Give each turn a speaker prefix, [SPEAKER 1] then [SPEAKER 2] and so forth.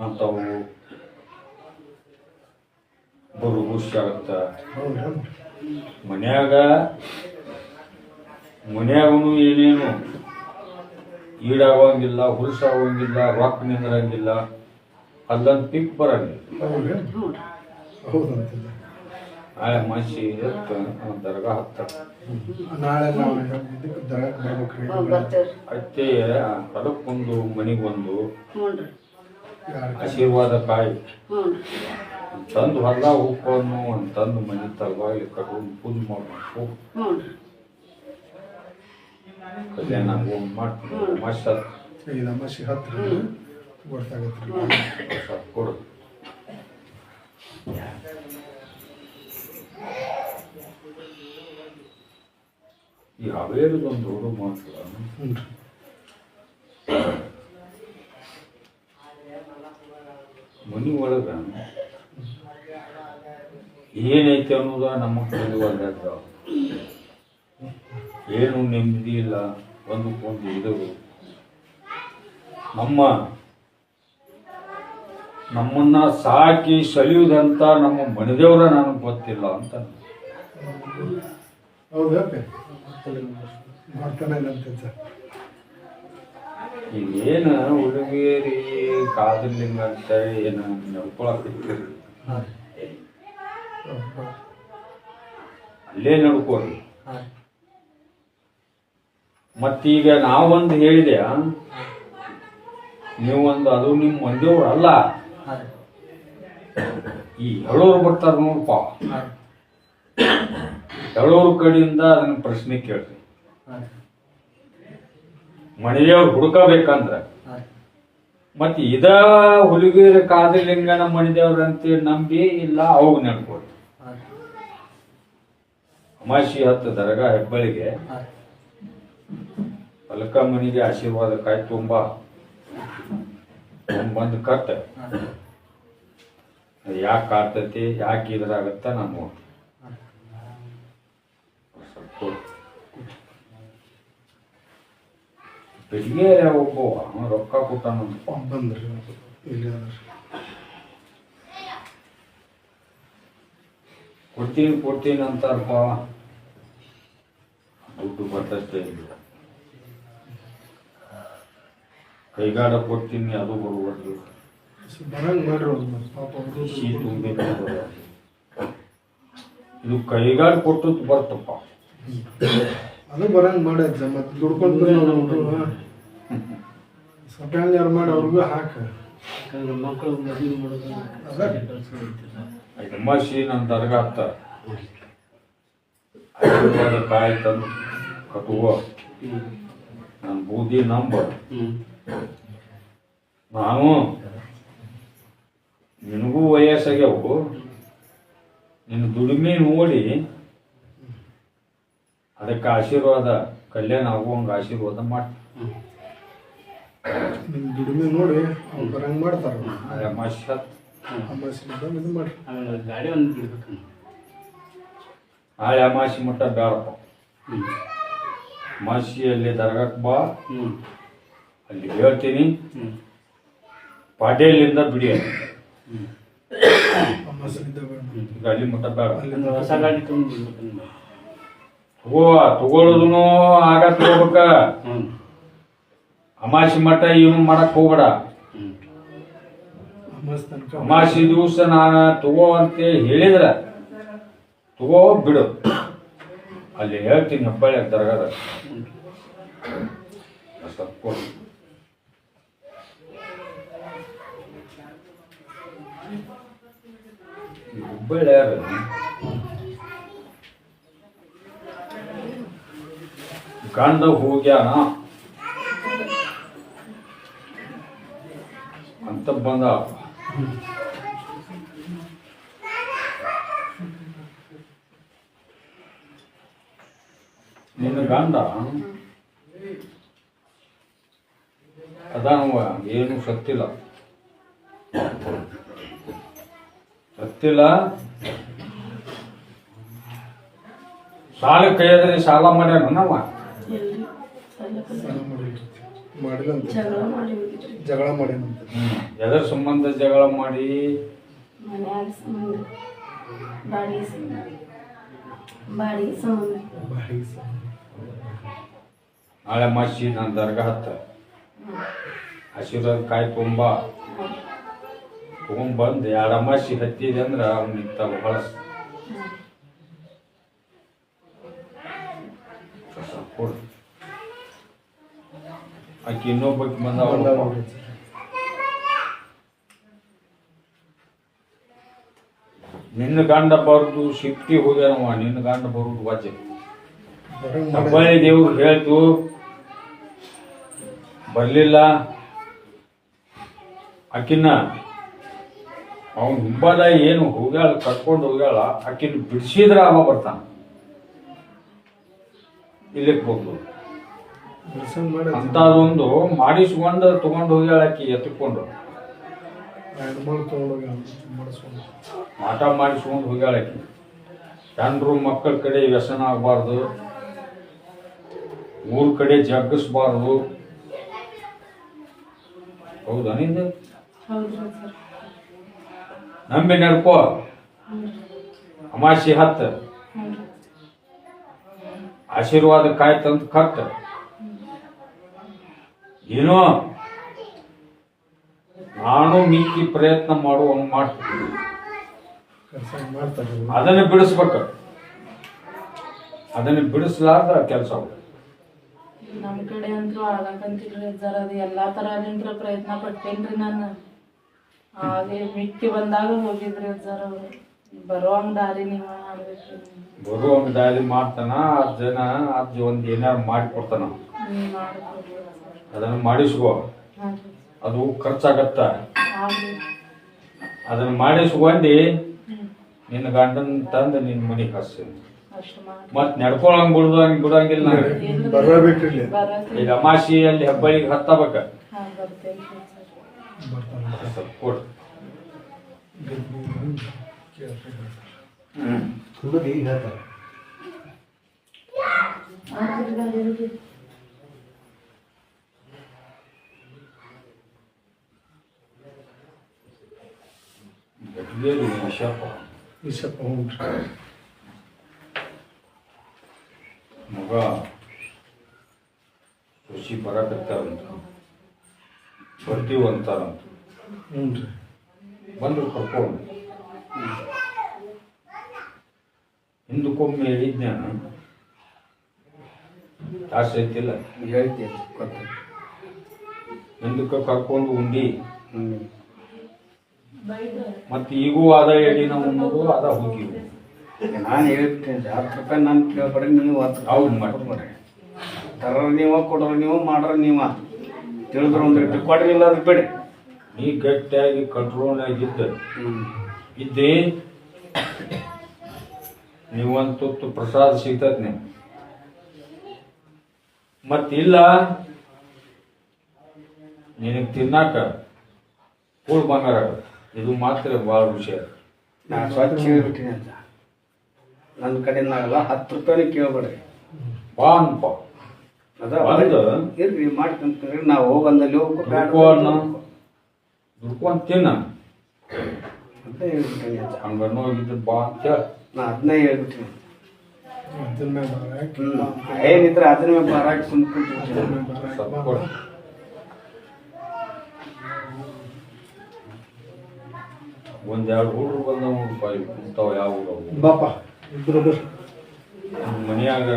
[SPEAKER 1] ಅಂಥವು ಬರು ಖುಷಿ ಆಗುತ್ತ? ಮನ್ಯಾಗ ಮನ್ಯಾಗನು ಏನೇನು ಈಡಾಗಂಗಿಲ್ಲ ಹುಲ್ಸಾಗಂಗಿಲ್ಲ ರೊಕ್ಕ ನಿಂದ್ರಂಗಿಲ್ಲ ಅಲ್ಲೊಂದು ಪಿಕ್ ಬರಂಗಿಲ್ಲ. ಆಯ ಮಸಿ ದರ್ಗ ಹತ್ತ ಅತ್ತೆ ಹೊಲಕ್ಕೊಂದು ಮನಿಗೊಂದು
[SPEAKER 2] ಹ್ಞೂ ರೀ.
[SPEAKER 3] ಯಾರು
[SPEAKER 1] ಆಶೀರ್ವಾದ ಕಾಯಿ ತಂದು ಹೊಲ ಉಪ್ಪನ್ನು ತಂದು ಮನೆ ತಲವಾಗಿ ಕಟ್ಕೊಂಡು ಪೂಜೆ ಮಾಡಬೇಕು. ಕಲ್ಯಾಣ ಮಾಡ್ತೀನಿ. ಮಾಡ್ತೀವಿ ಮಸ್ತ್
[SPEAKER 3] ಈಗ ಅಮಾಸಿ ಹತ್ರ ಗೊತ್ತಾಗತ್ರಿ
[SPEAKER 1] ಕೊಡು. ಈ ಹಾವೇರಿದೊಂದು ದೊಡ್ಡ ಮಾತು
[SPEAKER 3] ಹ್ಞೂ ರೀ
[SPEAKER 1] ಮನಿ ಒಳಗೆ ಏನೈತೆ ಅನ್ನೋದ ನಮ್ಮ ತಿಳಿವಲ್ದಾಗ ಏನು ನೆಮ್ಮದಿ ಇಲ್ಲ ಒಂದಕ್ಕೊಂದು ಇದು ನಮ್ಮ ನಮ್ಮನ್ನ ಸಾಕಿ ಸಲಿಯುವುದಂತ ನಮ್ಮ ಮನೆದೇವ್ರ ನನಗೆ ಗೊತ್ತಿಲ್ಲ ಅಂತ
[SPEAKER 3] ಹೌದಾ
[SPEAKER 1] ಈಗೇನು ಹುಡುಗಿಯರಿ ಕಾದಲಿಂಗ ಅಂತ ಏನ ನಡ್ಕೊಳಕತ್ತೀರಿ ಅಲ್ಲೇ ನಡ್ಕೋರಿ. ಮತ್ತೀಗ ನಾವೊಂದು ಹೇಳಿದೆ ನೀವೊಂದು ಅದು ನಿಮ್ಮ ಮಂದಿಯವ್ರು ಅಲ್ಲ. ಈ ಹೇಳೋರು ಬರ್ತಾರ ನೋಡಪ್ಪ ಹೇಳೋರು ಕಡೆಯಿಂದ ಅದನ್ನ ಪ್ರಶ್ನೆ ಕೇಳ್ರಿ ಮಣಿದೇವ್ರು ಹುಡುಕಬೇಕಂದ್ರ. ಮತ್ತೆ ಇದ ಹುಲಿಗಿರ ಕಾದಲಿಂಗನ ಅಂತೇಳಿ ನಂಬಿ ಇಲ್ಲ, ಅವಾಗ ನಡ್ಕೊಡಿ ಅಮಾಶಿ ಹತ್ತು ದರ್ಗಾ ಹೆಬ್ಬಳಿಗೆ ಮನಿಗೆ ಆಶೀರ್ವಾದ ಕಾಯಿ ತುಂಬಾ. ಬಂದು ಕತ್ತ ಯಾಕೆ ಕಾಡ್ತೈತಿ, ಯಾಕೆ ಇದ್ರಾಗತ್ತ ನಾನು ಸ್ವಲ್ಪ ಕೊಡು. ಬೆಳಿಗ್ಗೆ ಒಬ್ಬ ಅವ ರೊಕ್ಕ ಕೊಟ್ಟಾನಂತ
[SPEAKER 3] ಬಂದ್ರಿ. ಇಲ್ಲಿ ಅದ್ರಿ.
[SPEAKER 1] ಕೊಡ್ತೀನಿ ಕೊಡ್ತೀನಿ ಅಂತಾರಪ್ಪ. ದುಡ್ಡು ಬರ್ತಷ್ಟೇ ಇಲ್ಲ. ಕೈಗಾಡ ಕೊಡ್ತೀನಿ ಅದು ಬರ್ಬಾರ್ದು
[SPEAKER 3] ಬರಂಗ್ ಮಾಡ್ರಿ ಅವ್ರು ಪಾಪ ಅವರು
[SPEAKER 1] ಶೀ ತುಂಬಬೇಕು ಇದು ಕೈಗಾಡ ಕೊಟ್ಟದ್ದು ಬರ್ತಪ್ಪ.
[SPEAKER 3] ಅದು ಬರಂಗ್ ಮಾಡಜ್ಜ ಮತ್ತೆ ದುಡ್ಕೊಂಡ್ ಸಪ್ಯಾಂಗ್ ಯಾರು ಮಾಡಿ ಅವ್ರಿಗೂ ಹಾಕ.
[SPEAKER 4] ಮಕ್ಕಳು ಮದುವೆ ಮಾಡೋದು
[SPEAKER 3] ಅದ.
[SPEAKER 1] ಅಮ್ಮಾಶಿ ನನ್ನ ದರ್ಗ ಕಾಯಿ ತಂದು ಕಟ್ಟುವ ನನ್ನ ಬೂದಿ ನಂಬ ನಾನು ನಿನಗೂ ವಯಸ್ಸಾಗ್ಯಾವು. ನಿನ್ನ ದುಡಿಮೆ ನೋಡಿ ಅದಕ್ಕೆ ಆಶೀರ್ವಾದ ಕಲ್ಯಾಣ ಆಗುವಂಗೆ ಆಶೀರ್ವಾದ ಮಾಡ್ತೀವಿ
[SPEAKER 3] ನಿಮ್ಮ ದುಡಿಮೆ ನೋಡಿ ಅವ್ರು ಬರಂಗ್ ಮಾಡ್ತಾರ.
[SPEAKER 1] ಅಮಾಶಿ ಹತ್ತು
[SPEAKER 3] ಅಮಾಸಿ ಬಂದು ಇದು
[SPEAKER 4] ಆಮೇಲೆ ಗಾಡಿ ಒಂದು ಬಿಡ್ಬೇಕು
[SPEAKER 1] ನಾಳೆ ಅಮಾಸಿ ಮಟ್ಟ ಬೇಡಪ್ಪ
[SPEAKER 4] ಹ್ಞೂ
[SPEAKER 1] ಅಮಾಸಿಯಲ್ಲಿ ದರ್ಗಾಕ್ ಬಾ.
[SPEAKER 4] ಹ್ಞೂ
[SPEAKER 1] ಅಲ್ಲಿ ಹೇಳ್ತೀನಿ.
[SPEAKER 4] ಹ್ಞೂ
[SPEAKER 1] ಪಾಟೇಲಿಂದ ಬಿಡಿ
[SPEAKER 4] ಹ್ಞೂ
[SPEAKER 1] ಗಾಡಿ ಮಟ್ಟ ಬೇಡ
[SPEAKER 4] ಹೊಸ ಗಾಡಿ ತೊಗೊಂಡು ಬಿಡ್ಬೇಕು
[SPEAKER 1] ತಗೋ ತಗೊಳ್ಳೋದನು ಆಗ ತಗೋಬೇಕ
[SPEAKER 4] ಹ್ಞೂ
[SPEAKER 1] ಅಮಾಸಿ ಮಟ್ಟ ಏನು ಮಾಡಕ್ ಹೋಗ್ಬೇಡ.
[SPEAKER 3] ಅಮಾಸಿ
[SPEAKER 1] ದಿವಸ ನಾನು ತಗೋ ಅಂತ ಹೇಳಿದ್ರ. ತಗೋ ಬಿಡು. ಅಲ್ಲಿ ಹೇಳ್ತೀನಿ ಹಬ್ಬಳ್ಳಿ ದರ್ಗಾದ. ಹುಬ್ಬಳ್ಳಿ ಯಾರು? ಗಂಡ ಹೋಗ್ಯಾನ. ಅಂತ ಬಂದ. ನಿನ್ನ ಗಂಡ ಅದಾನವ ಏನು ಸತ್ತಿಲ್ಲ. ಸತ್ತಿಲ್ಲ? ಸಾಲ ಕೈಯದ್ರೆ ಸಾಲ ಮಾಡ್ಯಾನ
[SPEAKER 2] ಎಲ್ರಿ ಸಾಲ
[SPEAKER 3] ಸಾಲ ಮಾಡಿರ್ತೀವಿ ಮಾಡಿದಂತ
[SPEAKER 2] ಜಗಳ ಮಾಡಿ
[SPEAKER 1] ಎದರ ಸಂಬಂಧ ಜಗಳ ಮಾಡಿ?
[SPEAKER 2] ಮನ್ಯಾಗ ಸಂಬಂಧ. ಬಾಡಿಗೆ ಸಂಬಂಧ. ಬಾಡಿಗೆ ಸಂಬಂಧ.
[SPEAKER 3] ಬಾಡಿಗೆ ಸ-
[SPEAKER 1] ನಾಳೆ ಮಾಸಿ ನಾನು ದರ್ಗಾ ಹತ್ತ ಆಶೀರ್ವಾದ ಕಾಯಿ ತುಂಬ. ತಗೊಂಬಂದು ಎರಡು ಅಮಾಸಿ ಹತ್ತಿದೆ ಅಂದ್ರೆ ಅವ್ನಿಗೆ ತಾವು ಬಳಸ ಕೊಡು ಆಕಿ ಇನ್ನೊಬ್ಬಕ್ಕೆ ಬಂದ. ನಿನ್ನ ಗಂಡ ಬರುದು ಸಿಕ್ಕಿ ಹೋಗ್ಯಾನವ ನಿನ್ನ ಗಂಡ ಬರುದು ವಾಚೆ ಹಬ್ಬಳಿ. ದೇವ್ರು ಹೇಳ್ತು ಬರ್ಲಿಲ್ಲ ಆಕಿನ ಅವನ್ ಹುಬ್ಬದ ಏನು ಹೋಗ್ಯಾಳ ಕರ್ಕೊಂಡು ಹೋಗ್ಯಾಳ ಆಕಿನ ಬಿಡಿಸಿದ್ರ ಅವ ಬರ್ತಾನ ಇಲ್ಲಿಗೆ ಬಂದು
[SPEAKER 3] ದರ್ಶನ ಮಾಡ್ಯಾನ.
[SPEAKER 1] ಅಂತದೊಂದು ಮಾಡಿಸ್ಕೊಂಡು ತಗೊಂಡು ಹೋಗ್ಯಾಳಕಿ ಎತ್ಕೊಂಡು
[SPEAKER 3] ಮಾಡಿಸ್ಕೊಂಡು.
[SPEAKER 1] ಮಾಟ ಮಾಡಿಸ್ಕೊಂಡು ಹೋಗ್ಯಾಳ ಆಕಿ. ಜನರು ಮಕ್ಕಳ ಕಡೆ ವ್ಯಸನ ಆಗಬಾರ್ದು. ಊರ್ ಕಡೆ ಜಗ್ಗಿಸ್ಬಾರ್ದು. ಹೌದಾ ನಿಂದು?
[SPEAKER 2] ಸರ್.
[SPEAKER 1] ನಂಬಿ ನಡ್ಕೋ. ಅಮಾಸಿ ಹತ್ತ. ಆಶೀರ್ವಾದ ಕಾಯ್ತಂತ ಕತ್ತ ಏನೋ? ನಾನು ಮಿಕ್ಕಿ ಪ್ರಯತ್ನ ಮಾಡುವ ಮಾಡ್ತೀನಿ ಅದನ್ನ ಬಿಡಿಸ್ಬೇಕ. ಅದನ್ನ ಬಿಡಿಸ್ಲಾರ್ದ ಕೆಲಸ
[SPEAKER 2] ನಮ್ಮ ಕಡೆ ಅಂತೂ ಆಗಕಂತಿಲ್ರಿ ಸರ್ ಅದು ಎಲ್ಲಾ ತರದಿಂದ ಪ್ರಯತ್ನ ಪಟ್ಟೇನ್ರಿ ನಾನು. ಹಾಗೆ ಮಿಕ್ಕಿ ಬಂದಾಗ ಹೋಗಿದ್ರಿ ಸರ್ ಅವ್ರು. ಬರುವಂಗ ದಾರಿ ನೀವು
[SPEAKER 1] ಬರುವಂಗ ದಾರಿ ಮಾಡ್ತಾನ ಆ ಜನ ಹತ್ತು ಒಂದ್ ಏನಾರು ಮಾಡಿಕೊಡ್ತಾನ
[SPEAKER 2] ಕೊಡ್ತಾನ ಮಾಡ್ಕೊಡ್ರಿ
[SPEAKER 1] ಅದನ್ನ ಮಾಡಿಸ್ಕೋ ಅದು ಖರ್ಚಾಗತ್ತ? ಅದನ್ನು ಮಾಡಿಸ್ಕೊಂಡು ನಿನ್ನ ಗಂಡನ್ ತಂದು ನಿನ್ನ
[SPEAKER 2] ಅಷ್ಟು ಮಾಡಿ
[SPEAKER 1] ಮತ್ ನಡ್ಕೊಳಂಗ್ ಬಿಡುದಂಗ್ ಬಿಡಂಗಿಲ್ಲ. ಈಗ ಅಮಾಸಿ ಅಲ್ಲಿ ಹೆಬ್ಬಳಿಗೆ ಹತ್ತಬೇಕ ಹ್ಮ್. ಕೊಡು
[SPEAKER 2] ಆಗ್ಲಿ ಬರೀರಿ.
[SPEAKER 1] ಗಟ್ಟಿಗೆ ವಿಷಪ್ಪ
[SPEAKER 3] ವಿಷಪ್ಪ ಹ್ಞೂ ರೀ.
[SPEAKER 1] ಮಗ ಖುಷಿ ಬರಕತ್ತಾರಂತ ಬರ್ತೀವಿ ಅಂತಾರಂತ
[SPEAKER 3] ಹ್ಞೂ ರೀ
[SPEAKER 1] ಬಂದು ಕರ್ಕೊಂಡು. ಹಿಂದಕ್ಕೊಮ್ಮೆ ಹೇಳಿದ್ನ ಆಸೆ ಐತಿಲ್ಲ?
[SPEAKER 4] ಹೇಳ್ತೀನಿ ಗೊತ್ತ.
[SPEAKER 1] ಹಿಂದಕ್ಕೆ ಕರ್ಕೊಂಡು ಉಂಡಿ.
[SPEAKER 4] ಹ್ಞೂ
[SPEAKER 1] ಮತ್ತೆ ಈಗೂ ಅದ ಎಡಿ ನಾವು ಅನ್ನೋದು ಅದ ಹೋಗಿ
[SPEAKER 4] ನಾನು ಹೇಳ್ತೇನೆ ಹತ್ತು ರೂಪಾಯಿ ನಾನು ಕೇಳ್ಬೇಡಿ ನೀವು ಹತ್ತು
[SPEAKER 1] ಹೌದು
[SPEAKER 4] ರೂಪಾಯಿ ತರ್ರ ನೀವು ಕೊಡ್ರ ನೀವು ಮಾಡ್ರ ನೀವ. ತಿಳಿದ್ರ ಒಂದು ಇಟ್ಟು ಕೊಡ್ರಿ ಇಲ್ಲ ಅದು ಬಿಡಿ
[SPEAKER 1] ನೀ ಗಟ್ಟಿಯಾಗಿ ಕಂಟ್ರೋಲ್ ಆಗಿದ್ದ.
[SPEAKER 4] ಇದ್ದೇ
[SPEAKER 1] ಇದ್ದಿ ನೀವೊಂದು ತುತ್ತು ಪ್ರಸಾದ ಸಿಗ್ತದ ನೀವು ಮತ್ತಿಲ್ಲ ನಿನಗೆ ತಿನ್ನಾಕ ಕೂಳ್ ಬಂಗಾರ ಆಗತ್ತೆ. ಇದು ಮಾತ್ರ ಭಾಳ ವಿಷಯ.
[SPEAKER 4] ನಾನು ಸ್ವಚ್ಛ ಹೇಳ್ಬಿಟ್ಟಿನಿ ಅಂತ. ನನ್ನ ಕಡೆಯಿಂದ ಆಗಲ್ಲ ಹತ್ತು ರೂಪಾಯಿನೂ ಕೇಳಬೇಡ್ರಿ.
[SPEAKER 1] ಬಾ ಅನ್ಪ
[SPEAKER 4] ಅದ? ಇರ್ರಿ ಮಾಡ್ಕೊಂತೀರಿ ನಾವು ಹೋಗಂದಲ್ಲಿ ಹೋಗ್ಬೇಕು ಬೇಡ
[SPEAKER 1] ದುಡ್ಕೊಂಡ್ ತಿನ್ನ
[SPEAKER 4] ಅಂತ ಹೇಳ್ಬಿಟ್ಟಿನಿ ಅಂತ.
[SPEAKER 1] ಹಂಗ ನೋಗಿದ್ದು ಬಾ ಅಂತ ಹೇಳಿ.
[SPEAKER 4] ನಾ ಅದನ್ನೇ ಹೇಳ್ಬಿಟ್ಟಿನಿ. ಏನಿದ್ರೆ ಅದನ್ನ ಮೇಲೆ ಭಾರ ಹಾಕಿ ಸುಮ್ಮನೆ ಕುಂತ್ಬಿಟ್ಟಿನಿ
[SPEAKER 3] ಅದನ್ನ ಮ್ಯಾಲ್ ಭಾರ ಹಾಕಿ
[SPEAKER 1] ಸ್ವಲ್ಪ
[SPEAKER 3] ಬಾ.
[SPEAKER 1] ಕೊಡು ಒಂದೆರಡು ಹುಡುಗರು ಬಂದವ ಇವು ಕುಂತಾವ ಯಾವ
[SPEAKER 3] ಬಾಪ ಇಬ್ಬರು
[SPEAKER 1] ಮನ್ಯಾಗ